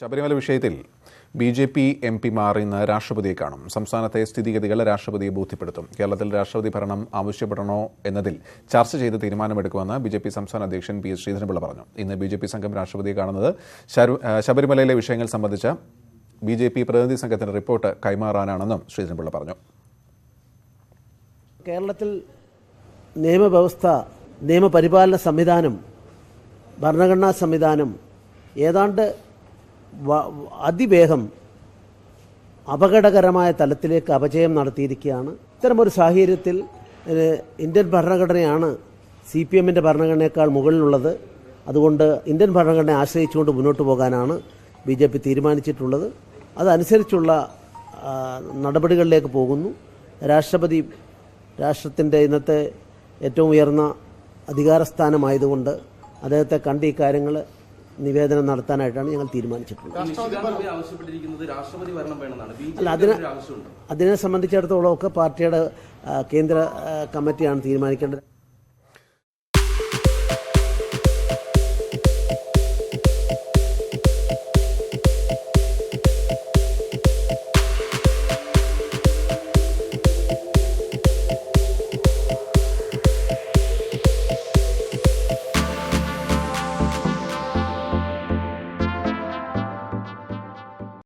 ശബരിമല വിഷയത്തിൽ B J P M പിമാർ ഇന്ന് രാഷ്ട്രപതിയെ കാണും. സംസ്ഥാനത്തെ സ്ഥിതിഗതികൾ രാഷ്ട്രപതിയെ ബോധ്യപ്പെടുത്തും. കേരളത്തിൽ രാഷ്ട്രപതി ഭരണം ആവശ്യപ്പെടണോ എന്നതിൽ ചർച്ച ചെയ്ത് തീരുമാനമെടുക്കുമെന്ന് ബി ജെ പി സംസ്ഥാന അധ്യക്ഷൻ പി എസ് ശ്രീധരൻപിള്ള പറഞ്ഞു. ഇന്ന് ബി ജെ പി സംഘം രാഷ്ട്രപതിയെ കാണുന്നത് ശബരിമലയിലെ വിഷയങ്ങൾ സംബന്ധിച്ച ബി ജെ പി പ്രതിനിധി സംഘത്തിന്റെ റിപ്പോർട്ട് കൈമാറാനാണെന്നും ശ്രീധരൻപിള്ള പറഞ്ഞു. കേരളത്തിൽ നിയമവ്യവസ്ഥ നിയമപരിപാലന സംവിധാനം ഭരണഘടനാ സംവിധാനം ഏതാണ്ട് അതിവേഗം അപകടകരമായ തലത്തിലേക്ക് അപജയം നടത്തിയിരിക്കുകയാണ്. ഇത്തരമൊരു സാഹചര്യത്തിൽ ഇന്ത്യൻ ഭരണഘടനയാണ് സി പി എമ്മിന്റെ ഭരണഘടനയേക്കാൾ മുകളിലുള്ളത്. അതുകൊണ്ട് ഇന്ത്യൻ ഭരണഘടനയെ ആശ്രയിച്ചുകൊണ്ട് മുന്നോട്ട് പോകാനാണ് ബി ജെ പി തീരുമാനിച്ചിട്ടുള്ളത്. അതനുസരിച്ചുള്ള നടപടികളിലേക്ക് പോകുന്നു. രാഷ്ട്രപതി രാഷ്ട്രത്തിന്റെ ഇന്നത്തെ ഏറ്റവും ഉയർന്ന അധികാരസ്ഥാനമായതുകൊണ്ട് അദ്ദേഹത്തെ കണ്ട് ഈ കാര്യങ്ങൾ നിവേദനം നടത്താനായിട്ടാണ് ഞങ്ങൾ തീരുമാനിച്ചിട്ടുള്ളത്. അല്ല അതിന് അതിനെ സംബന്ധിച്ചിടത്തോളം ഒക്കെ പാർട്ടിയുടെ കേന്ദ്ര കമ്മിറ്റിയാണ് തീരുമാനിക്കേണ്ടത്.